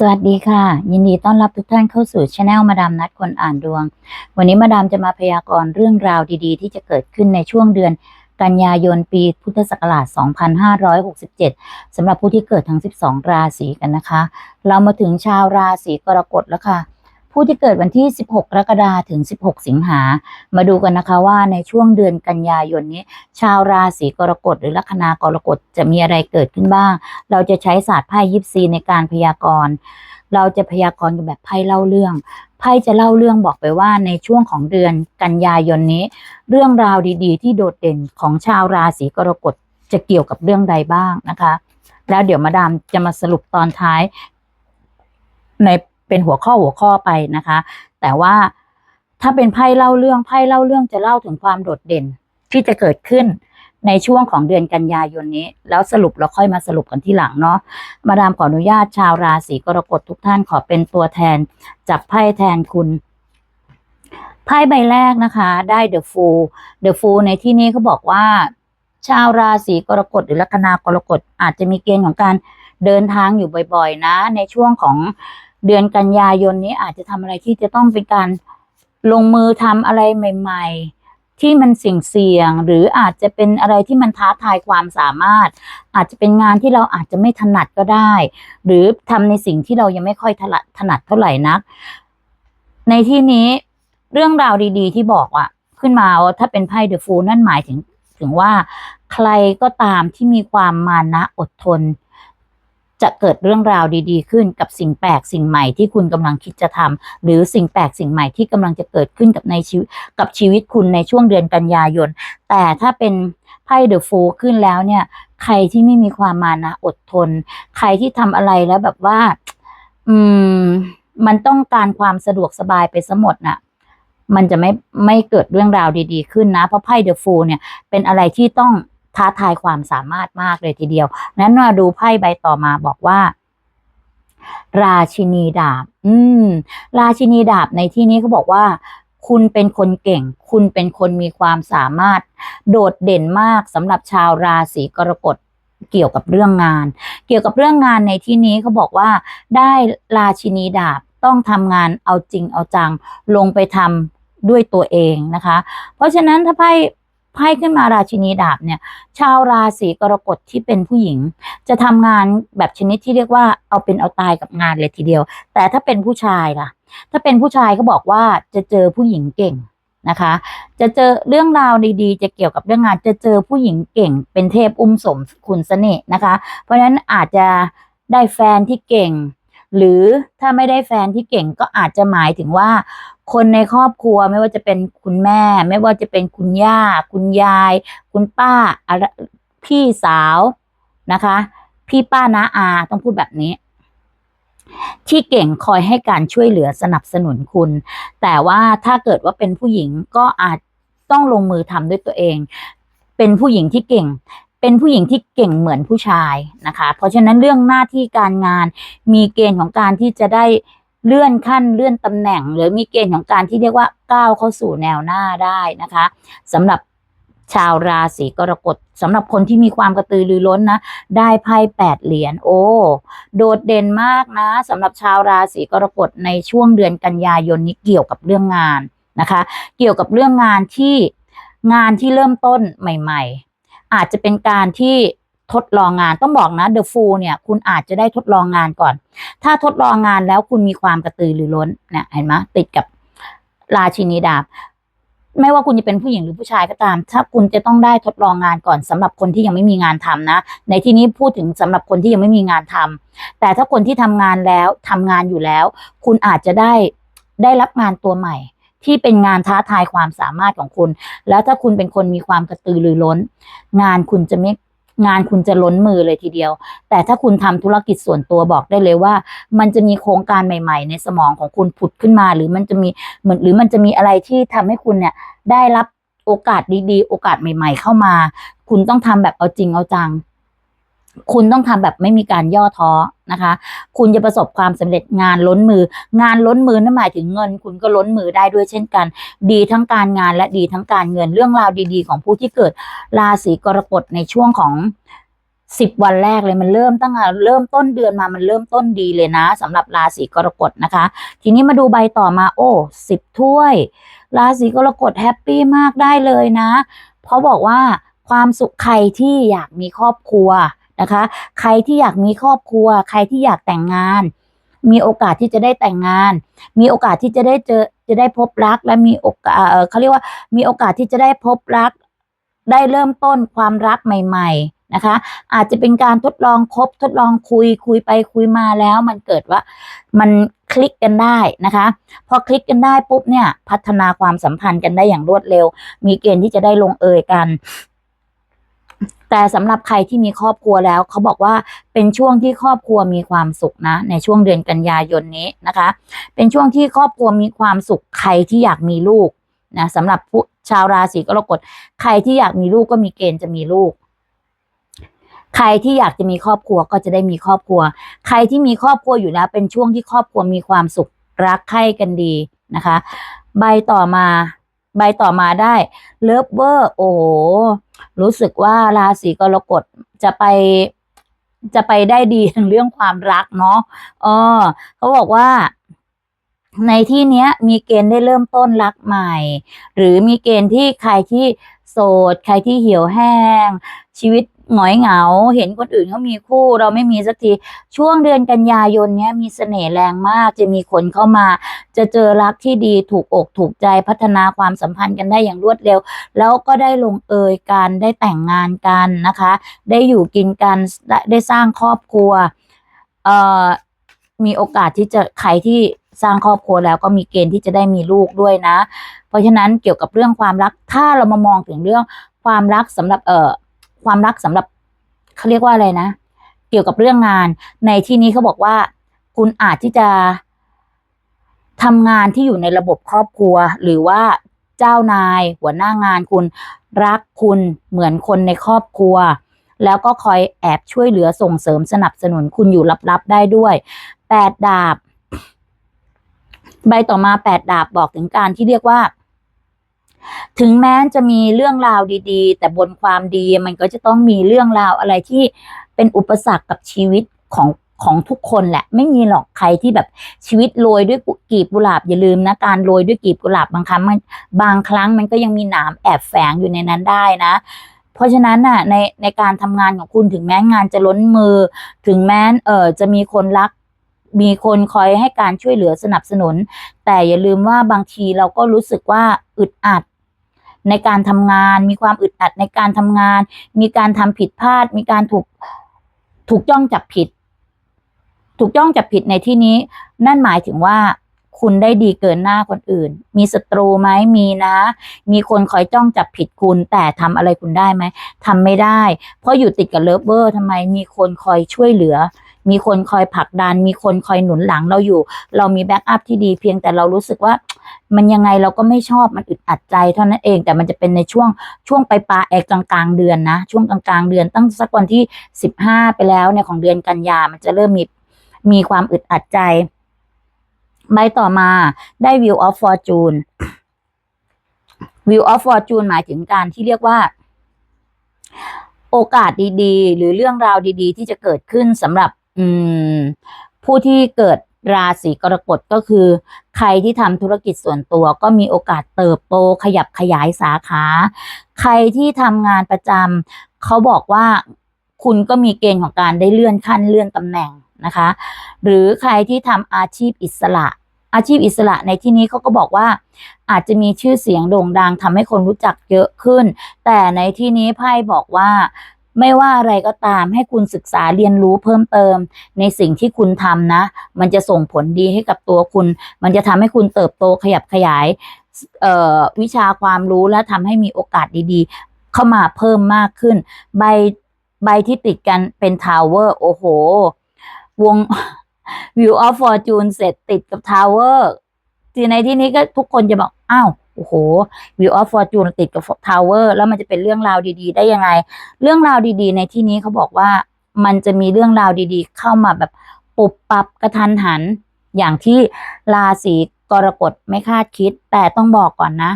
สวัสดีค่ะ ยินดีต้อนรับทุกท่านเข้าสู่ช anel มาดามนัดคนอ่านดวง วันนี้มาดามจะมาพยากรณ์เรื่องราวดีๆ ที่จะเกิดขึ้นในช่วงเดือนกันยายนปีพุทธศักราช 2567สำหรับผู้ที่เกิดทั้ง 12 ราศีกันนะคะ เรามาถึงชาวราศีกรกฎแล้วค่ะ ผู้ที่เกิดวันที่ 16 กรกฎาคมถึง 16 สิงหา มาดูกันนะคะว่าในช่วงเดือนกันยายนนี้ ชาวราศีกรกฎหรือลัคนากรกฎจะมีอะไรเกิดขึ้นบ้าง เราจะใช้ศาสตร์ไพ่ยิปซีในการพยากรณ์ เราจะพยากรณ์กันแบบไพ่เล่าเรื่อง ไพ่จะเล่าเรื่องบอกไปว่าในช่วงของเดือนกันยายนนี้ เรื่องราวดีๆ ที่โดดเด่นของชาวราศีกรกฎจะเกี่ยวกับเรื่องใดบ้างนะคะ แล้วเดี๋ยวมาดามจะมาสรุปตอนท้ายใน เป็นหัวข้อหัวข้อไปนะคะ แต่ว่าถ้าเป็นไพ่เล่าเรื่องไพ่เล่าเรื่องจะเล่าถึงความโดดเด่นที่จะเกิดขึ้นในช่วงของเดือนกันยายนนี้ แล้วสรุปเราค่อยมาสรุปกันที่หลังเนาะมาดามขออนุญาตชาวราศีกรกฎทุกท่านขอเป็นตัวแทนจับไพ่แทนคุณไพ่ใบแรกนะคะได้ The Fool The Fool ในที่นี้เขาบอกว่า ชาวราศีกรกฎหรือลัคนากรกฎอาจจะมีเกณฑ์ของการเดินทางอยู่บ่อย ๆ นะ ในช่วงของ เดือนกันยายนนี้อาจจะทำอะไรที่จะต้องเป็นการลงมือทำอะไรใหม่ ๆ ที่มันเสี่ยงๆหรืออาจจะเป็นอะไรที่มันท้าทายความสามารถ อาจจะเป็นงานที่เราอาจจะไม่ถนัดก็ได้ หรือทำในสิ่งที่เรายังไม่ค่อยถนัดถนัดเท่าไหร่นัก ในที่นี้เรื่องราวดี ๆ ที่บอกอะขึ้นมาว่าถ้าเป็นไพ่เดอะฟูนั่นหมายถึงถึงว่าใครก็ตามที่มีความมานะอดทน จะเกิดเรื่องราวดี ๆ ขึ้นกับสิ่งแปลกสิ่งใหม่ที่คุณกำลังคิดจะทำหรือสิ่งแปลกสิ่งใหม่ที่กำลังจะเกิดขึ้นกับในชีวิตกับชีวิตคุณในช่วงเดือนกันยายน แต่ถ้าเป็นไพ่เดอะโฟขึ้นแล้วเนี่ย ใครที่ไม่มีความมานะอดทน ใครที่ทำอะไรแล้วแบบว่า อืม มันต้องการความสะดวกสบายไปสมดน่ะมันจะไม่ไม่เกิดเรื่องราวดี ๆ ขึ้นนะ เพราะไพ่เดอะฟูเนี่ยเป็นอะไรที่ต้อง ท้าทายความสามารถมากเลยทีเดียว นั้นมาดูไพ่ใบต่อมาบอกว่า ราชินีดาบ อืม ราชินีดาบในที่นี้เขาบอกว่า คุณเป็นคนเก่ง คุณเป็นคนมีความสามารถ โดดเด่นมากสำหรับชาวราศีกรกฎเกี่ยวกับเรื่องงาน เกี่ยวกับเรื่องงานในที่นี้เขาบอกว่า ได้ราชินีดาบต้องทำงานเอาจริงเอาจัง ลงไปทำด้วยตัวเองนะคะ เพราะฉะนั้นถ้าไพ่ ไพ่ขึ้นมาราชินีดาบเนี่ย ชาวราศีกรกฎที่เป็นผู้หญิง จะทำงานแบบชนิดที่เรียกว่าเอาเป็นเอาตายกับงานเลยทีเดียว แต่ถ้าเป็นผู้ชายล่ะ ถ้าเป็นผู้ชายก็บอกว่าจะเจอผู้หญิงเก่งนะคะ จะเจอเรื่องราวดีๆ จะเกี่ยวกับเรื่องงาน จะเจอผู้หญิงเก่ง เป็นเทพอุ้มสมคุณเสน่ห์นะคะ เพราะฉะนั้นอาจจะได้แฟนที่เก่ง หรือถ้าไม่ได้แฟนที่เก่งก็อาจจะหมายถึงว่า คนในครอบครัวไม่ว่าจะเป็นคุณแม่ ไม่ว่าจะเป็นคุณย่า คุณยาย คุณป้าอะไรพี่สาวนะคะ พี่ป้าน้าอาต้องพูดแบบนี้ ที่เก่งคอยให้การช่วยเหลือสนับสนุนคุณ แต่ว่าถ้าเกิดว่าเป็นผู้หญิงก็อาจต้องลงมือทำด้วยตัวเอง เป็นผู้หญิงที่เก่ง เป็นผู้หญิงที่เก่งเหมือนผู้ชายนะคะ เพราะฉะนั้นเรื่องหน้าที่การงาน มีเกณฑ์ของการที่จะได้เลื่อนขั้นเลื่อนตำแหน่ง หรือมีเกณฑ์ของการที่เรียกว่าก้าวเข้าสู่แนวหน้าได้นะคะสำหรับชาวราศีกรกฎสำหรับคนที่มีความกระตือรือร้นนะ ได้ไพ่แปดเหรียญโอ้ โดดเด่นมากนะสำหรับชาวราศีกรกฎในช่วงเดือนกันยายนนี้เกี่ยวกับเรื่องงานนะคะ เกี่ยวกับเรื่องงานที่งานที่เริ่มต้นใหม่ ๆ อาจจะเป็นการที่ทดลองงานต้องบอกนะ The Fool เนี่ยคุณอาจจะได้ทดลองงานก่อน ถ้าทดลองงานแล้วคุณมีความกระตือรือร้นเนี่ยเห็นไหมติดกับราชินีดาบไม่ว่าคุณจะเป็นผู้หญิงหรือผู้ชายก็ตาม ถ้าคุณจะต้องได้ทดลองงานก่อนสำหรับคนที่ยังไม่มีงานทำนะ ในที่นี้พูดถึงสำหรับคนที่ยังไม่มีงานทำแต่ถ้าคนที่ทำงานแล้วทำงานอยู่แล้ว คุณอาจจะได้ได้รับงานตัวใหม่ ที่เป็นงานท้าทายความสามารถของคุณ แล้วถ้าคุณเป็นคนมีความกระตือรือร้น งานคุณจะไม่งานคุณจะล้นมือเลยทีเดียว แต่ถ้าคุณทำธุรกิจส่วนตัวบอกได้เลยว่า มันจะมีโครงการใหม่ ๆ ในสมองของคุณผุดขึ้นมา หรือมันจะมีเหมือนหรือมันจะมีอะไรที่ทำให้คุณเนี่ยได้รับโอกาสดีๆ โอกาสใหม่ ๆ เข้ามา คุณต้องทำแบบเอาจริงเอาจัง คุณต้องทำแบบไม่มีการย่อท้อนะคะ คุณจะประสบความสำเร็จงานล้นมือ งานล้นมือนั่นหมายถึงเงิน คุณก็ล้นมือได้ด้วยเช่นกัน ดีทั้งการงานและดีทั้งการเงินเรื่องราวดีๆ ของผู้ที่เกิดราศีกรกฎในช่วงของสิบวันแรกเลยมันเริ่มตั้งแต่เริ่มต้นเดือนมามันเริ่มต้นดีเลยนะสำหรับราศีกรกฎนะคะ ทีนี้มาดูใบต่อมาโอ้สิบถ้วย ราศีกรกฎแฮปปี้มากได้เลยนะ เพราะบอกว่าความสุขใครที่อยากมีครอบครัว นะคะ ใครที่อยากมีครอบครัว ใครที่อยากแต่งงาน มีโอกาสที่จะได้แต่งงาน มีโอกาสที่จะได้เจอจะได้พบรักและมีโอกาสเขาเรียกว่ามีโอกาสที่จะได้พบรัก ได้เริ่มต้นความรักใหม่ ๆนะคะ อาจจะเป็นการทดลองคบทดลองคุยคุยไปคุยมาแล้วมันเกิดว่ามันคลิกกันได้นะคะ พอคลิกกันได้ปุ๊บเนี่ย พัฒนาความสัมพันธ์กันได้อย่างรวดเร็ว มีเกณฑ์ที่จะได้ลงเอยกัน แต่สำหรับใครที่มีครอบครัวแล้วเขาบอกว่าเป็นช่วงที่ครอบครัวมีความสุขนะ ในช่วงเดือนกันยายนนี้นะคะ เป็นช่วงที่ครอบครัวมีความสุขใครที่อยากมีลูกนะสำหรับผู้ชาวราศีกรกฎใครที่อยากมีลูกก็มีเกณฑ์จะมีลูก ใครที่อยากจะมีครอบครัวก็จะได้มีครอบครัว ใครที่มีครอบครัวอยู่แล้ว เป็นช่วงที่ครอบครัวมีความสุขรักใคร่กันดีนะคะ ใบต่อมา ใบต่อมาได้เลิฟเวอร์โอ้รู้สึกว่าราศีกรกฎจะไปจะไปได้ดีทางเรื่องความรักเนาะเออเขาบอกว่า ในที่เนี้ย มีเกณฑ์ได้เริ่มต้นรักใหม่ หรือมีเกณฑ์ที่ใครที่โสด ใครที่เหี่ยวแห้ง ชีวิต หงอยเหงา เห็นคนอื่นเขามีคู่เราไม่มีสักที ช่วงเดือนกันยายนเนี้ยมีเสน่ห์แรงมาก จะมีคนเข้ามา จะเจอรักที่ดีถูกอกถูกใจพัฒนาความสัมพันธ์กันได้อย่างรวดเร็ว แล้วก็ได้ลงเอยกันได้แต่งงานกันนะคะ ได้อยู่กินกันได้ได้สร้างครอบครัวเอ่อมีโอกาสที่จะใครที่สร้างครอบครัวแล้วก็มีเกณฑ์ที่จะได้มีลูกด้วยนะ เพราะฉะนั้นเกี่ยวกับเรื่องความรักถ้าเรามามองถึงเรื่องความรักสำหรับเอ่อ ความรักสำหรับเขาเรียกว่าอะไรนะ เกี่ยวกับเรื่องงาน ในที่นี้เขาบอกว่า คุณอาจที่จะทำงานที่อยู่ในระบบครอบครัว หรือว่าเจ้านายหัวหน้างานคุณรักคุณเหมือนคนในครอบครัว แล้วก็คอยแอบช่วยเหลือส่งเสริมสนับสนุนคุณอยู่ลับๆได้ด้วยแปดดาบ ใบต่อมาแปดดาบบอกถึงการที่เรียกว่า ถึงแม้จะมีเรื่องราวดีๆ แต่บนความดีมันก็จะต้องมีเรื่องราวอะไรที่เป็นอุปสรรคกับชีวิตของของทุกคนแหละ ไม่มีหรอกใครที่แบบชีวิตโรยด้วยกีบกุหลาบอย่าลืมนะการโรยด้วยกีบกุหลาบบางครั้งมันบางครั้งมันก็ยังมีหนามแอบแฝงอยู่ในนั้นได้นะ เพราะฉะนั้นน่ะในในการทำงานของคุณถึงแม้งานจะล้นมือ ถึงแม้เออจะมีคนรัก มีคนคอยให้การช่วยเหลือสนับสนุน แต่อย่าลืมว่าบางทีเราก็รู้สึกว่าอึดอัด ในการทำงาน มีความอึดอัดในการทำงาน มีการทำผิดพลาด มีการถูกถูกจ้องจับผิด ถูกจ้องจับผิดในที่นี้ นั่นหมายถึงว่าคุณได้ดีเกินหน้าคนอื่น มีศัตรูไหมมีนะ มีคนคอยจ้องจับผิดคุณ แต่ทำอะไรคุณได้ไหมทำไม่ได้ เพราะอยู่ติดกับเลิฟเวอร์ทำไมมีคนคอยช่วยเหลือ มีคนคอยผลักดัน มีคนคอยหนุนหลังเราอยู่ เรามีแบ็กอัพที่ดีเพียงแต่เรารู้สึกว่า มันยังไงเราก็ไม่ชอบมันอึดอัดใจเท่านั้นเอง แต่มันจะเป็นในช่วงช่วงไปปลายๆกลางกลางๆเดือนนะ ช่วงกลางกลางๆเดือนตั้งสักวันที่สิบห้าไปแล้วเนี่ยของเดือนกันยามันจะเริ่มมีมีความอึดอัดใจใบต่อมาได้ View of Fortune View of Fortune หมายถึงการที่เรียกว่า โอกาสดีๆ หรือเรื่องราวดีๆ ที่จะเกิดขึ้นสำหรับ ผู้ที่เกิดราศีกรกฎก็คือ ใครที่ทำธุรกิจส่วนตัวก็มีโอกาสเติบโตขยับขยายสาขา ใครที่ทำงานประจำเขาบอกว่าคุณก็มีเกณฑ์ของการได้เลื่อนขั้นเลื่อนตำแหน่งนะคะ หรือใครที่ทำอาชีพอิสระ อาชีพอิสระในที่นี้เขาก็บอกว่า อาจจะมีชื่อเสียงโด่งดังทำให้คนรู้จักเยอะขึ้น แต่ในที่นี้ไพ่บอกว่า ไม่ว่าอะไรก็ตามให้คุณศึกษาเรียนรู้เพิ่มเติม ในสิ่งที่คุณทำนะ มันจะส่งผลดีให้กับตัวคุณ มันจะทำให้คุณเติบโตขยับขยายวิชาความรู้และทำให้มีโอกาสดีๆ เข้ามาเพิ่มมากขึ้น ใบใบที่ติดกันเป็นทาวเวอร์โอ้โห วง View of Fortune เสร็จติดกับทาวเวอร์ที่ในที่นี้ก็ทุกคนจะบอก อ้าว โอ้โห View of Fortune ติดกับทาวเวอร์แล้วมันจะเป็นเรื่องราวดีๆ ได้ยังไง เรื่องราวดีๆ ในที่นี้เขาบอกว่ามันจะมีเรื่องราวดีๆ เข้ามาแบบปุบปับกระทันหัน อย่างที่ราศีกรกฎไม่คาดคิด แต่ต้องบอกก่อนนะ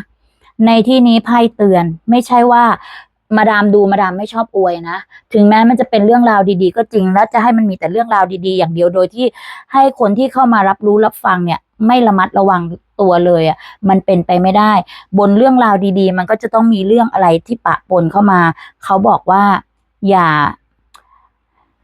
ในที่นี้ไพ่เตือนไม่ใช่ว่ามาดามดูมาดามไม่ชอบอวยนะ ถึงแม้มันจะเป็นเรื่องราวดีๆ ก็จริง แล้วจะให้มันมีแต่เรื่องราวดีๆ อย่างเดียวโดยที่ให้คนที่เข้ามารับรู้รับฟังเนี่ย ไม่ระมัดระวังตัวเลยอะมันเป็นไปไม่ได้ บนเรื่องราวดีๆ มันก็จะต้องมีเรื่องอะไรที่ปะปนเข้ามา เขาบอกว่าอย่า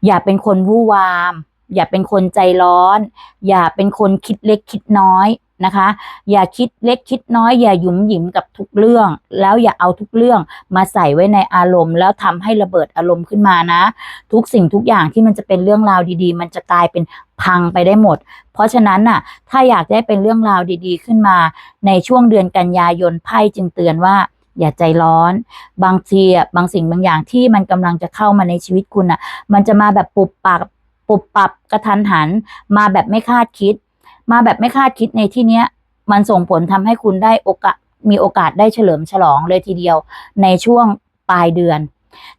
อย่าเป็นคนวู่วาม อย่าเป็นคนใจร้อน อย่าเป็นคนคิดเล็กคิดน้อย นะคะ อย่าคิดเล็กคิดน้อยอย่าหยุมหยิมกับทุกเรื่อง แล้วอย่าเอาทุกเรื่องมาใส่ไว้ในอารมณ์ แล้วทำให้ระเบิดอารมณ์ขึ้นมานะ ทุกสิ่งทุกอย่างที่มันจะเป็นเรื่องราวดีๆ มันจะกลายเป็นพังไปได้หมด เพราะฉะนั้นน่ะ ถ้าอยากได้เป็นเรื่องราวดี ๆ ขึ้นมา ในช่วงเดือนกันยายนไพ่จึงเตือนว่าอย่าใจร้อน บางทีอะบางสิ่งบางอย่างที่มันกำลังจะเข้ามาในชีวิตคุณอะ มันจะมาแบบปุบปับปุบปับกระทันหัน มาแบบไม่คาดคิด มาแบบไม่คาดคิดในที่เนี้ย มันส่งผลทำให้คุณได้โอกาสมีโอกาสได้เฉลิมฉลองเลยทีเดียวในช่วงปลายเดือน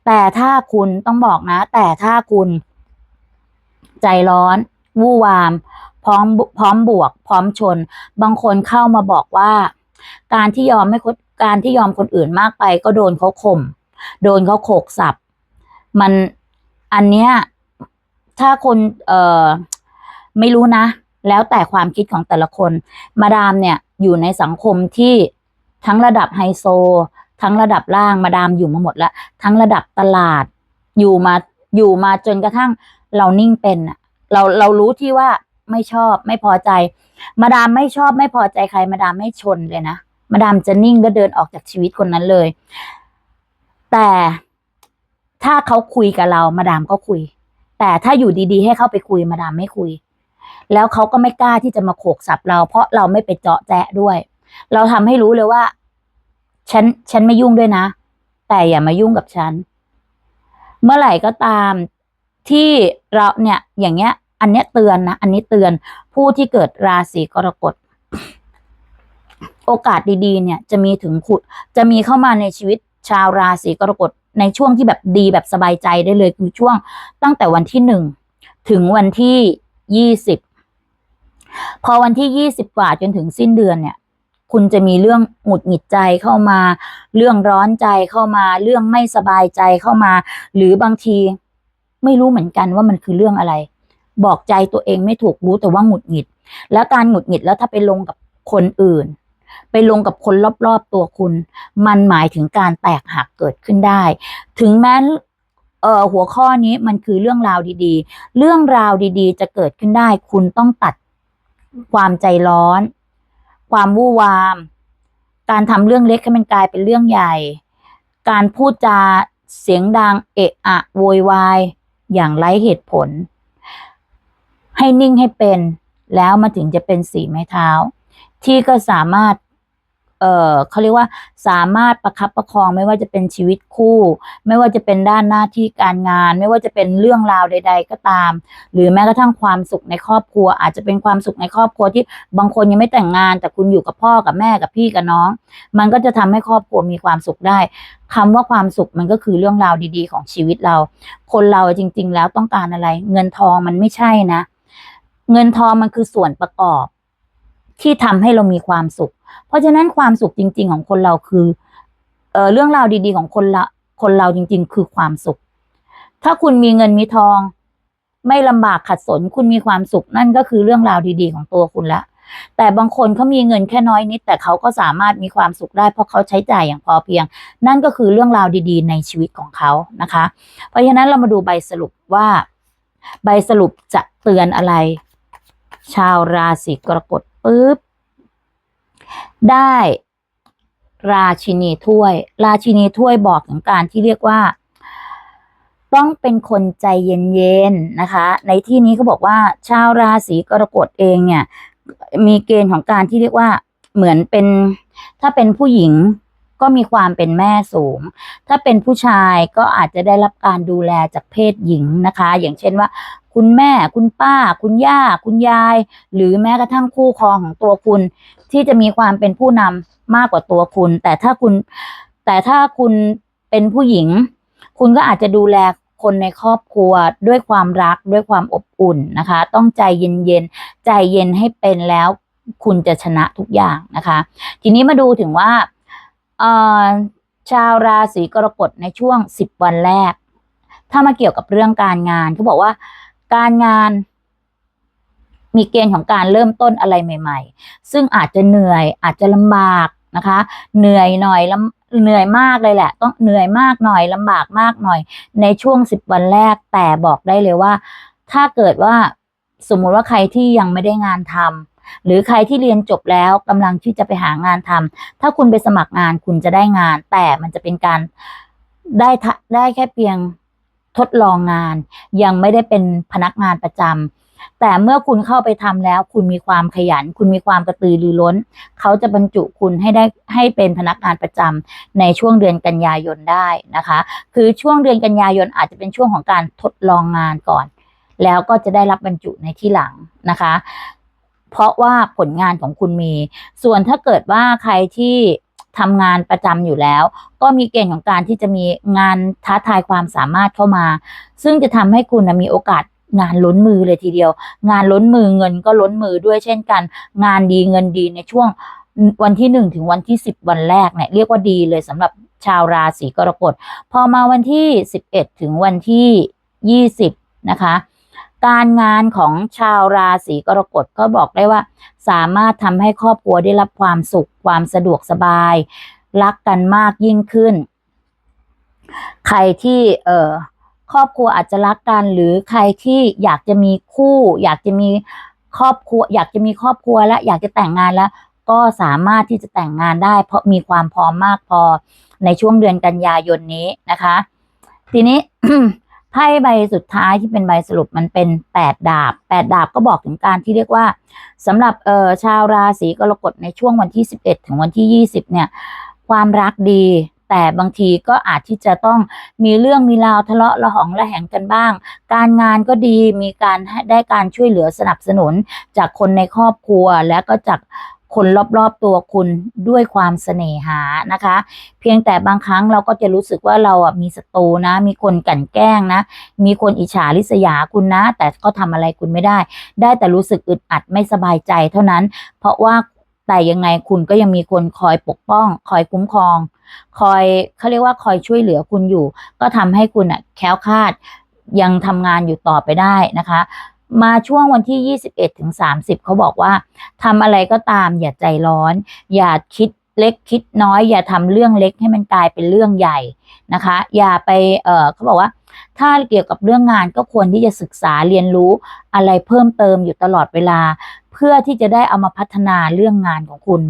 แต่ถ้าคุณต้องบอกนะ แต่ถ้าคุณ ใจร้อน วู่วาม พร้อมพร้อมบวก พร้อมชน บางคนเข้ามาบอกว่า การที่ยอมไม่คนการที่ยอมคนอื่นมากไป ก็โดนเขาข่มโดนเขาโขกสับ มันอันเนี้ยถ้าคนเอ่อไม่รู้นะ แล้วแต่ความคิดของแต่ละคน มาดามเนี่ยอยู่ในสังคมที่ทั้งระดับไฮโซ ทั้งระดับล่างมาดามอยู่มาหมดแล้วทั้งระดับตลาด อยู่มาอยู่มาจนกระทั่งเรานิ่งเป็นเราเรารู้ที่ว่าไม่ชอบไม่พอใจ มาดามไม่ชอบไม่พอใจใคร มาดามไม่ชนเลยนะมาดามจะนิ่งก็เดินออกจากชีวิตคนนั้นเลย แต่ถ้าเขาคุยกับเรา มาดามก็คุย แต่ถ้าอยู่ดีๆ ให้เขาไปคุย มาดามไม่คุย แล้วเขาก็ไม่กล้าที่จะมาโขกสับเรา เพราะเราไม่ไปเจาะแจะด้วย เราทำให้รู้เลยว่า ฉันฉันไม่ยุ่งด้วยนะ แต่อย่ามายุ่งกับฉัน เมื่อไหร่ก็ตามที่เราเนี่ยอย่างเงี้ย อันเนี้ยเตือนนะ อันนี้เตือนผู้ที่เกิดราศีกรกฎโอกาสดีๆ เนี่ยจะมีถึงขุดจะมีเข้ามาในชีวิตชาวราศีกรกฎในช่วงที่แบบดีแบบสบายใจได้เลยคือช่วงตั้งแต่วันที่หนึ่งถึงวันที่ ยี่สิบพอวันที่ยี่สิบกว่าจนถึงสิ้นเดือนเนี่ย คุณจะมีเรื่องหงุดหงิดใจเข้ามา เรื่องร้อนใจเข้ามา เรื่องไม่สบายใจเข้ามา หรือบางทีไม่รู้เหมือนกันว่ามันคือเรื่องอะไร บอกใจตัวเองไม่ถูกรู้แต่ว่าหงุดหงิด แล้วการหงุดหงิดแล้วถ้าไปลงกับคนอื่น ไปลงกับคนรอบๆตัวคุณ มันหมายถึงการแตกหักเกิดขึ้นได้ ถึงแม้ เอ่อหัวข้อนี้มันคือเรื่องราวดีๆ เรื่องราวดีๆ จะเกิดขึ้นได้ คุณต้องตัดความใจร้อน ความวู่วาม การทำเรื่องเล็กให้มันกลายเป็นเรื่องใหญ่ การพูดจาเสียงดังเอะอะโวยวายอย่างไร้เหตุผล ให้นิ่งให้เป็น แล้วมาถึงจะเป็นสีไม้เท้า ที่ก็สามารถ เอ่อเขาเรียกว่าสามารถประคับประคองไม่ว่าจะเป็นชีวิตคู่ ไม่ว่าจะเป็นด้านหน้าที่การงาน ไม่ว่าจะเป็นเรื่องราวใด ๆ ก็ตาม หรือแม้กระทั่งความสุขในครอบครัว อาจจะเป็นความสุขในครอบครัวที่บางคนยังไม่แต่งงาน แต่คุณอยู่กับพ่อกับแม่กับพี่กับน้อง มันก็จะทำให้ครอบครัวมีความสุขได้คำว่าความสุขมันก็คือเรื่องราวดี ๆ ของชีวิตเรา คนเราจริง ๆ แล้วต้องการอะไร เงินทองมันไม่ใช่นะ เงินทองมันคือส่วนประกอบ ที่ทำให้เรามีความสุข เพราะฉะนั้นความสุขจริง ๆ ของคนเราคือเออเรื่องราวดีๆ ของคนละคนเราจริง ๆ คือความสุข ถ้าคุณมีเงินมีทอง ไม่ลำบากขัดสน คุณมีความสุขนั่นก็คือเรื่องราวดี ๆ ของตัวคุณละแต่บางคนเขามีเงินแค่น้อยนิด แต่เขาก็สามารถมีความสุขได้เพราะเขาใช้จ่ายอย่างพอเพียง นั่นก็คือเรื่องราวดี ๆ ในชีวิตของเขานะคะ เพราะฉะนั้นเรามาดูใบสรุปว่า ใบสรุปจะเตือนอะไร ชาวราศีกรกฎ ปุ๊บได้ราชินีถ้วย ราชินีถ้วยบอกถึงการที่เรียกว่า ต้องเป็นคนใจเย็นๆนะคะ ในที่นี้เขาบอกว่า ชาวราศีกรกฎเองเนี่ย มีเกณฑ์ของการที่เรียกว่าเหมือนเป็นถ้าเป็นผู้หญิง ก็มีความเป็นแม่สูง ถ้าเป็นผู้ชายก็อาจจะได้รับการดูแลจากเพศหญิงนะคะ อย่างเช่นว่า คุณแม่ คุณป้า คุณย่า คุณยาย หรือแม้กระทั่งคู่ครองของตัวคุณ ที่จะมีความเป็นผู้นำมากกว่าตัวคุณ แต่ถ้าคุณ แต่ถ้าคุณเป็นผู้หญิง คุณก็อาจจะดูแลคนในครอบครัวด้วยความรักด้วยความอบอุ่นนะคะ ต้องใจเย็นๆใจเย็นให้เป็นแล้วคุณจะชนะทุกอย่างนะคะ ทีนี้มาดูถึงว่า ชาวราศีกรกฎในช่วง 10 วันแรก ถ้ามาเกี่ยวกับเรื่องการงานเขาบอกว่าการงานมีเกณฑ์ของการเริ่มต้นอะไรใหม่ ๆ ซึ่งอาจจะเหนื่อยอาจจะลำบากนะคะ เหนื่อยหน่อยลำเหนื่อยมากเลยแหละ ต้องเหนื่อยมากหน่อยลำบากมากหน่อย ในช่วง 10 วันแรกแต่บอกได้เลยว่า ถ้าเกิดว่าสมมุติว่าใครที่ยังไม่ได้งานทำ หรือใครที่เรียนจบแล้วกำลังที่จะไปหางานทำถ้าคุณไปสมัครงานคุณจะได้งาน แต่มันจะเป็นการได้ได้แค่เพียงทดลองงาน ยังไม่ได้เป็นพนักงานประจำแต่เมื่อคุณเข้าไปทำแล้ว คุณมีความขยัน คุณมีความกระตือรือร้น เขาจะบรรจุคุณให้ได้ให้เป็นพนักงานประจำในช่วงเดือนกันยายนได้นะคะ คือช่วงเดือนกันยายนอาจจะเป็นช่วงของการทดลองงานก่อน แล้วก็จะได้รับบรรจุในที่หลังนะคะ เพราะว่าผลงานของคุณมี ส่วนถ้าเกิดว่าใครที่ทำงานประจำอยู่แล้ว ก็มีเกณฑ์ของการที่จะมีงานท้าทายความสามารถเข้ามา ซึ่งจะทำให้คุณนะมีโอกาสงานล้นมือเลยทีเดียว งานล้นมือเงินก็ล้นมือด้วยเช่นกัน งานดีเงินดีในช่วงวันที่หนึ่งถึงวันที่สิบวันแรกเนี่ยเรียกว่าดีเลยสำหรับชาวราศีกรกฎ พอมาวันที่สิบเอ็ดถึงวันที่ยี่สิบนะคะ การงานของชาวราศีกรกฎก็บอกได้ว่า สามารถทำให้ครอบครัวได้รับความสุขความสะดวกสบาย รักกันมากยิ่งขึ้น ใครที่เอ่อครอบครัวอาจจะรักกันหรือใครที่อยากจะมีคู่ อยากจะมีครอบครัว อยากจะมีครอบครัวและอยากจะแต่งงานแล้วก็สามารถที่จะแต่งงานได้ เพราะมีความพร้อมมากพอในช่วงเดือนกันยายนนี้นะคะ ทีนี้ ไพ่ใบสุดท้ายที่เป็นใบสรุปมันเป็นแปดดาบแปดดาบก็บอกถึงการที่เรียกว่าสำหรับเอ่อชาวราศีกรกฎในช่วงวันที่สิบเอ็ดถึงวันที่ยี่สิบเนี่ย ความรักดีแต่บางทีก็อาจที่จะต้องมีเรื่องมีราวทะเลาะระหองระแหงกันบ้าง การงานก็ดีมีการได้การช่วยเหลือสนับสนุนจากคนในครอบครัวและก็จาก คนรอบๆตัวคุณด้วยความเสน่หานะคะ เพียงแต่บางครั้งเราก็จะรู้สึกว่าเราอะมีศัตรูนะ มีคนกลั่นแกล้งนะ มีคนอิจฉาริษยาคุณนะ แต่ก็ทำอะไรคุณไม่ได้ ได้แต่รู้สึกอึดอัดไม่สบายใจเท่านั้น เพราะว่าแต่ยังไงคุณก็ยังมีคนคอยปกป้อง คอยคุ้มครอง คอยเขาเรียกว่าคอยช่วยเหลือคุณอยู่ ก็ทำให้คุณอะแค้วคาดยังทำงานอยู่ต่อไปได้นะคะ มาช่วงวันที่ 21ถึง30 เขาบอกว่าทำอะไรก็ตามอย่าใจร้อน อย่าคิดเล็กคิดน้อย อย่าทำเรื่องเล็กให้มันกลายเป็นเรื่องใหญ่นะคะ อย่าไปเออเขาบอกว่า ถ้าเกี่ยวกับเรื่องงานก็ควรที่จะศึกษาเรียนรู้อะไรเพิ่มเติมอยู่ตลอดเวลา เพื่อที่จะได้เอามาพัฒนาเรื่องงานของคุณ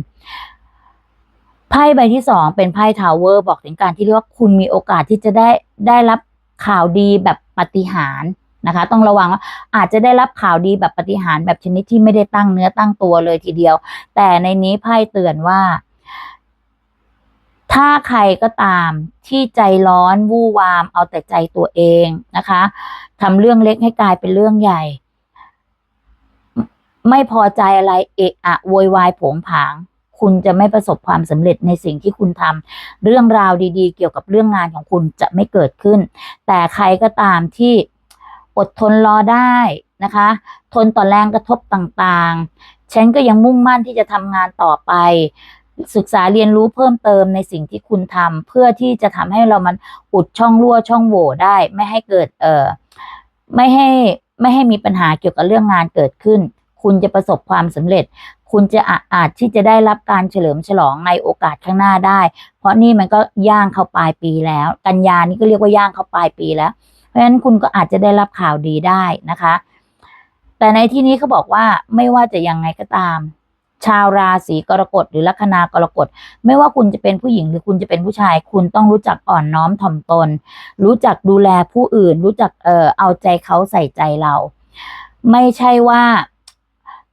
ไพ่ใบที่สองเป็นไพ่ทาวเวอร์บอกถึงการที่เรียกว่าคุณมีโอกาสที่จะได้ได้รับข่าวดีแบบปฏิหาร นะคะ ต้องระวังว่าอาจจะได้รับข่าวดีแบบปฏิหารแบบชนิดที่ไม่ได้ตั้งเนื้อตั้งตัวเลยทีเดียว แต่ในนี้ไพ่เตือนว่า ถ้าใครก็ตามที่ใจร้อนวู่วาม เอาแต่ใจตัวเองนะคะทำเรื่องเล็กให้กลายเป็นเรื่องใหญ่ ไม่พอใจอะไรเอะอะโวยวายผงผางคุณจะไม่ประสบความสำเร็จในสิ่งที่คุณทำเรื่องราวดี ๆ เกี่ยวกับเรื่องงานของคุณจะไม่เกิดขึ้น แต่ใครก็ตามที่ อดทนรอได้นะคะ ทนต่อแรงกระทบต่างๆ ฉันก็ยังมุ่งมั่นที่จะทำงานต่อไป ศึกษาเรียนรู้เพิ่มเติมในสิ่งที่คุณทำเพื่อที่จะทำให้เรามันอุดช่องรั่วช่องโหว่ได้ ไม่ให้เกิดเอ่อไม่ให้ไม่ให้มีปัญหาเกี่ยวกับเรื่องงานเกิดขึ้น คุณจะประสบความสำเร็จ คุณจะอาอาจที่จะได้รับการเฉลิมฉลองในโอกาสข้างหน้าได้ เพราะนี่มันก็ย่างเข้าปลายปีแล้ว กันยานี่ก็เรียกว่าย่างเข้าปลายปีแล้ว เพราะฉะนั้นคุณก็อาจจะได้รับข่าวดีได้นะคะ แต่ในที่นี้เขาบอกว่าไม่ว่าจะยังไงก็ตาม ชาวราศีกรกฎหรือลัคนากรกฎไม่ว่าคุณจะเป็นผู้หญิงหรือคุณจะเป็นผู้ชาย คุณต้องรู้จักอ่อนน้อมถ่อมตน รู้จักดูแลผู้อื่น รู้จักเอ่อเอาใจเขาใส่ใจเรา ไม่ใช่ว่า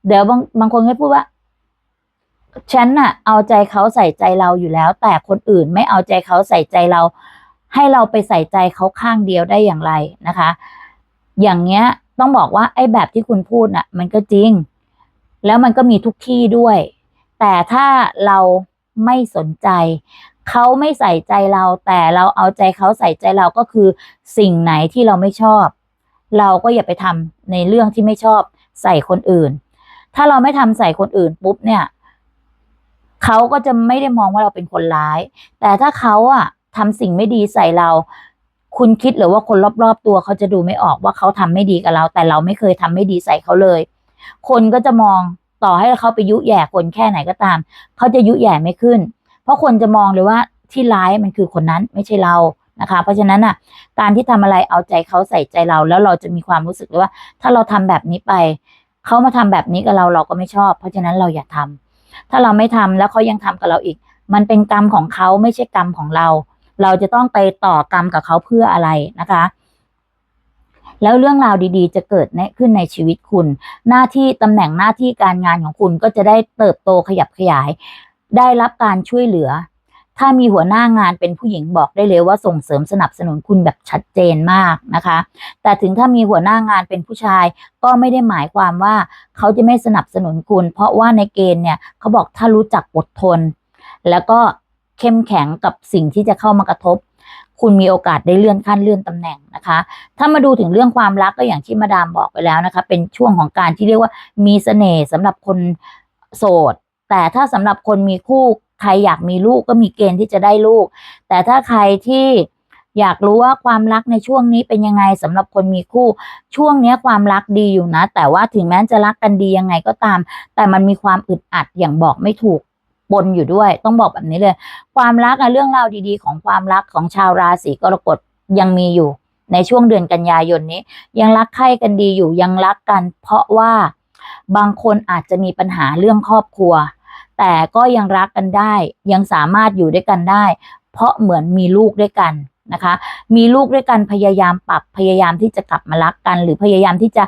เดี๋ยวบางบางคนก็พูดว่าฉันน่ะเอาใจเขาใส่ใจเราอยู่แล้ว แต่คนอื่นไม่เอาใจเขาใส่ใจเรา ให้เราไปใส่ใจเขาข้างเดียวได้อย่างไรนะคะ อย่างเงี้ยต้องบอกว่าไอ้แบบที่คุณพูดน่ะ มันก็จริง แล้วมันก็มีทุกที่ด้วย แต่ถ้าเราไม่สนใจ เขาไม่ใส่ใจเรา แต่เราเอาใจเขาใส่ใจเราก็คือสิ่งไหนที่เราไม่ชอบ เราก็อย่าไปทำในเรื่องที่ไม่ชอบใส่คนอื่น ถ้าเราไม่ทำใส่คนอื่นปุ๊บเนี่ย เขาก็จะไม่ได้มองว่าเราเป็นคนร้าย แต่ถ้าเขาอะ ทำสิ่งไม่ดีใส่เรา คุณคิดหรือว่าคนรอบๆ ตัวเขาจะดูไม่ออกว่าเขาทำไม่ดีกับเรา แต่เราไม่เคยทำไม่ดีใส่เขาเลย คนก็จะมองต่อให้เขาไปยุแย่คนแค่ไหนก็ตาม เขาจะยุแย่ไม่ขึ้น เพราะคนจะมองเลยว่าที่ร้ายมันคือคนนั้นไม่ใช่เรานะคะ เพราะฉะนั้นอะ การที่ทำอะไรเอาใจเขาใส่ใจเรา แล้วเราจะมีความรู้สึกว่า ถ้าเราทำแบบนี้ไป เขามาทำแบบนี้กับเราเราก็ไม่ชอบ เพราะฉะนั้นเราอย่าทำถ้าเราไม่ทำแล้วเขายังทำกับเราอีก มันเป็นกรรมของเขาไม่ใช่กรรมของเรา เราจะต้องไปต่อกรรมกับเขาเพื่ออะไรนะคะ แล้วเรื่องราวดีๆ จะเกิดขึ้นในชีวิตคุณ หน้าที่ตำแหน่งหน้าที่การงานของคุณก็จะได้เติบโตขยับขยาย ได้รับการช่วยเหลือ ถ้ามีหัวหน้างานเป็นผู้หญิงบอกได้เลยว่าส่งเสริมสนับสนุนคุณแบบชัดเจนมากนะคะ แต่ถึงถ้ามีหัวหน้างานเป็นผู้ชาย ก็ไม่ได้หมายความว่าเขาจะไม่สนับสนุนคุณ เพราะว่าในเกณฑ์เนี่ยเขาบอกถ้ารู้จักอดทน แล้วก็ เข้มแข็งกับสิ่งที่จะเข้ามากระทบ คุณมีโอกาสได้เลื่อนขั้นเลื่อนตำแหน่งนะคะ ถ้ามาดูถึงเรื่องความรักก็อย่างที่มาดามบอกไปแล้วนะคะ เป็นช่วงของการที่เรียกว่ามีเสน่ห์สำหรับคนโสด แต่ถ้าสำหรับคนมีคู่ใครอยากมีลูกก็มีเกณฑ์ที่จะได้ลูก แต่ถ้าใครที่อยากรู้ว่าความรักในช่วงนี้เป็นยังไงสำหรับคนมีคู่ ช่วงเนี้ยความรักดีอยู่นะ แต่ว่าถึงแม้จะรักกันดียังไงก็ตาม แต่มันมีความอึดอัดอย่างบอกไม่ถูก ปนอยู่ด้วย ต้องบอกแบบนี้เลย ความรักอะเรื่องราวดีๆ ของความรักของชาวราศีกรกฎยังมีอยู่ ในช่วงเดือนกันยายนนี้ ยังรักใคร่กันดีอยู่ยังรักกัน เพราะว่าบางคนอาจจะมีปัญหาเรื่องครอบครัว แต่ก็ยังรักกันได้ ยังสามารถอยู่ด้วยกันได้ เพราะเหมือนมีลูกด้วยกันนะคะ มีลูกด้วยกันพยายามปรับพยายามที่จะกลับมารักกัน หรือพยายามที่จะ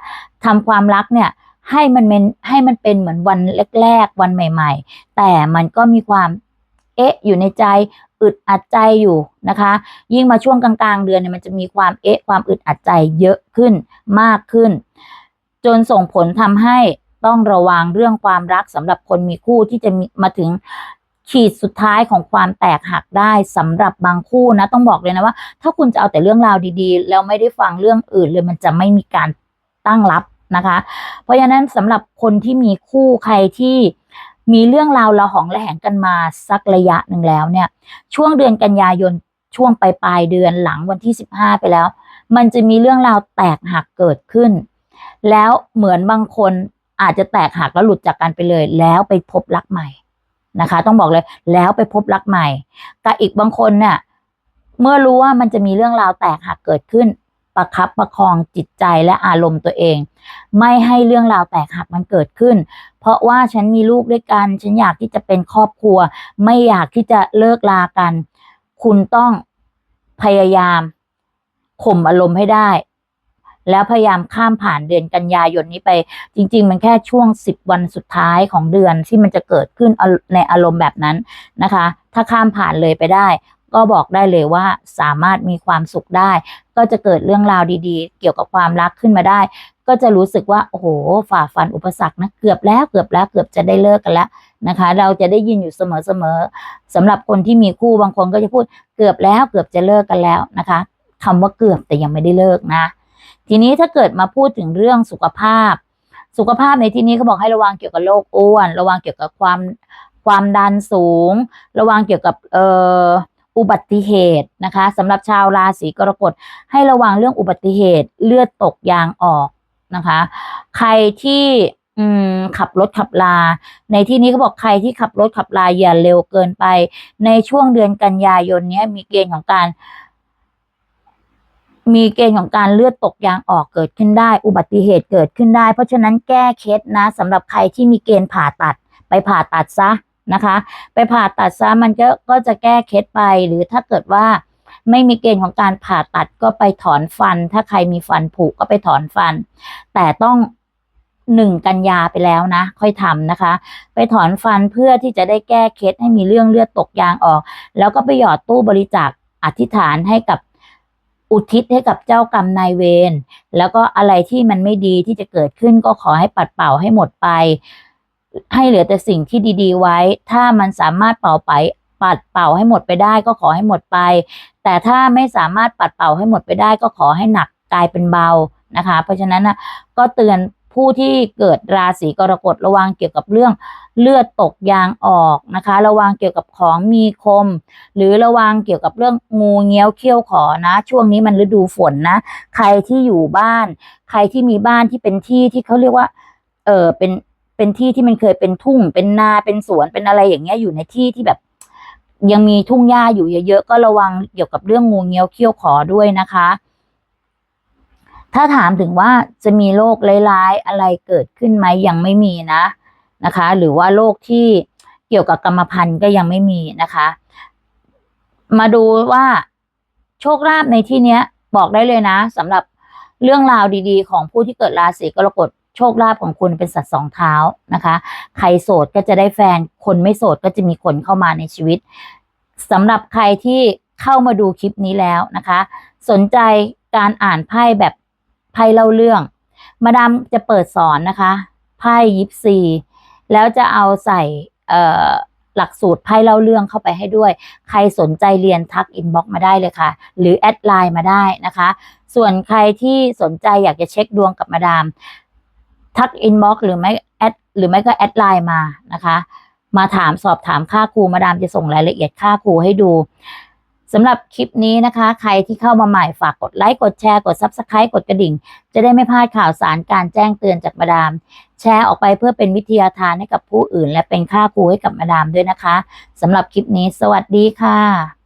ทำความรักเนี่ย ให้มันเป็นให้มันเป็นเหมือนวันแรก ๆ วันใหม่ ๆ แต่มันก็มีความเอ๊ะอยู่ในใจอึดอัดใจอยู่นะคะ ยิ่งมาช่วงกลางๆ เดือนเนี่ยมันจะมีความเอ๊ะความอึดอัดใจเยอะขึ้นมากขึ้น จนส่งผลทำให้ต้องระวังเรื่องความรักสำหรับคนมีคู่ที่จะมมาถึงขีดสุดท้ายของความแตกหักได้สำหรับบางคู่นะต้องบอกเลยนะว่า ถ้าคุณจะเอาแต่เรื่องราวดีๆ แล้วไม่ได้ฟังเรื่องอื่นเลยมันจะไม่มีการตั้งรับ นะคะ เพราะฉะนั้นสำหรับคนที่มีคู่ใครที่มีเรื่องราวระหองระแหงกันมาสักระยะหนึ่งแล้วเนี่ย ช่วงเดือนกันยายนช่วงปลายปลายเดือนหลังวันที่ 15 ไปแล้ว มันจะมีเรื่องราวแตกหักเกิดขึ้น แล้วเหมือนบางคนอาจจะแตกหักแล้วหลุดจากกันไปเลย แล้วไปพบรักใหม่นะคะ ต้องบอกเลยแล้วไปพบรักใหม่กับอีกบางคนเนี่ยเมื่อรู้ว่ามันจะมีเรื่องราวแตกหักเกิดขึ้น ประคับประคองจิตใจและอารมณ์ตัวเอง ไม่ให้เรื่องราวแตกหักมันเกิดขึ้น เพราะว่าฉันมีลูกด้วยกัน ฉันอยากที่จะเป็นครอบครัว ไม่อยากที่จะเลิกลากัน คุณต้องพยายามข่มอารมณ์ให้ได้ แล้วพยายามข้ามผ่านเดือนกันยายนนี้ไป จริง ๆ มันแค่ช่วงสิบวันสุดท้ายของเดือนที่มันจะเกิดขึ้นในอารมณ์แบบนั้นนะคะ ถ้าข้ามผ่านเลยไปได้ ก็บอกได้เลยว่าสามารถมีความสุขได้ ก็จะเกิดเรื่องราวดีๆ เกี่ยวกับความรักขึ้นมาได้ ก็จะรู้สึกว่าโอ้โหฝ่าฟันอุปสรรคนะเกือบแล้วเกือบแล้วเกือบจะได้เลิกกันแล้วนะคะ เราจะได้ยินอยู่เสมอๆสำหรับคนที่มีคู่บางคนก็จะพูดเกือบแล้วเกือบจะเลิกกันแล้วนะคะคำว่าเกือบแต่ยังไม่ได้เลิกนะ ทีนี้ถ้าเกิดมาพูดถึงเรื่องสุขภาพ สุขภาพในที่นี้เขาบอกให้ระวังเกี่ยวกับโรคอ้วน ระวังเกี่ยวกับความความดันสูง ระวังเกี่ยวกับเอ่อ อุบัติเหตุนะคะสำหรับชาวราศีกรกฎให้ระวังเรื่องอุบัติเหตุเลือดตกยางออกนะคะ ใครที่ขับรถขับลา ในที่นี้เขาบอกใครที่ขับรถขับลาอย่าเร็วเกินไป ในช่วงเดือนกันยายนนี้มีเกณฑ์ของการ มีเกณฑ์ของการเลือดตกยางออกเกิดขึ้นได้ อุบัติเหตุเกิดขึ้นได้ เพราะฉะนั้นแก้เคล็ดนะสำหรับใครที่มีเกณฑ์ผ่าตัดไปผ่าตัดซะ นะคะ ไปผ่าตัดซะมันก็ก็จะแก้เคล็ดไปหรือถ้าเกิดว่าไม่มีเกณฑ์ของการผ่าตัดก็ไปถอนฟัน ถ้าใครมีฟันผุก็ไปถอนฟัน แต่ต้องหนึ่งกันยาไปแล้วนะ ค่อยทำนะคะ ไปถอนฟันเพื่อที่จะได้แก้เคล็ดให้มีเรื่องเลือดตกยางออก แล้วก็ไปหยอดตู้บริจาคอธิษฐานให้กับอุทิศให้กับเจ้ากรรมนายเวรแล้วก็อะไรที่มันไม่ดีที่จะเกิดขึ้นก็ขอให้ปัดเป่าให้หมดไป ให้เหลือแต่สิ่งที่ดีๆไว้ ถ้ามันสามารถเป่าไป ปัดเป่าให้หมดไปได้ก็ขอให้หมดไป แต่ถ้าไม่สามารถปัดเป่าให้หมดไปได้ก็ขอให้หนักกลายเป็นเบานะคะ เพราะฉะนั้นนะก็เตือนผู้ที่เกิดราศีกรกฎระวังเกี่ยวกับเรื่องเลือดตกยางออกนะคะ ระวังเกี่ยวกับของมีคม หรือระวังเกี่ยวกับเรื่องงูเงี้ยวเขี้ยวขอนะ ช่วงนี้มันฤดูฝนนะ ใครที่อยู่บ้าน ใครที่มีบ้านที่เป็นที่ที่เขาเรียกว่า เออเป็น เป็นที่ที่มันเคยเป็นทุ่ง เป็นนาเป็นสวนเป็นอะไรอย่างเงี้ยอยู่ในที่ที่แบบ ยังมีทุ่งหญ้าอยู่เยอะๆก็ระวังเกี่ยวกับเรื่องงูเงี้ยวเขี้ยวขอด้วยนะคะ ถ้าถามถึงว่าจะมีโรคร้ายๆอะไรเกิดขึ้นไหมยังไม่มีนะนะคะ หรือว่าโรคที่เกี่ยวกับกรรมพันธุ์ก็ยังไม่มีนะคะ มาดูว่าโชคลาภในที่เนี้ย บอกได้เลยนะสำหรับเรื่องราวดีๆ ของผู้ที่เกิดราศีกรกฎ โชคลาภของคุณเป็นสัตว์สองเท้านะคะ ใครโสดก็จะได้แฟน คนไม่โสดก็จะมีคนเข้ามาในชีวิตสำหรับใครที่เข้ามาดูคลิปนี้แล้วนะคะ สนใจการอ่านไพ่แบบไพ่เล่าเรื่อง มาดามจะเปิดสอนนะคะไพ่ยิปซีแล้วจะเอาใส่หลักสูตรไพ่เล่าเรื่องเข้าไปให้ด้วย ใครสนใจเรียนทักอินบ็อกมาได้เลยค่ะ หรือแอดไลน์มาได้นะคะ ส่วนใครที่สนใจอยากจะเช็คดวงกับมาดาม ทักอินบ็อกหรือไม่แอดหรือไม่ก็แอดไลน์มานะคะ มาถามสอบถามค่าครูมาดามจะส่งรายละเอียดค่าครูให้ดูสำหรับคลิปนี้นะคะ ใครที่เข้ามาใหม่ฝากกดไลค์กดแชร์กด Subscribe กดกระดิ่ง จะได้ไม่พลาดข่าวสารการแจ้งเตือนจากมาดาม แชร์ออกไปเพื่อเป็นวิทยาทานให้กับผู้อื่น และเป็นค่าครูให้กับมาดามด้วยนะคะสำหรับคลิปนี้ สวัสดีค่ะ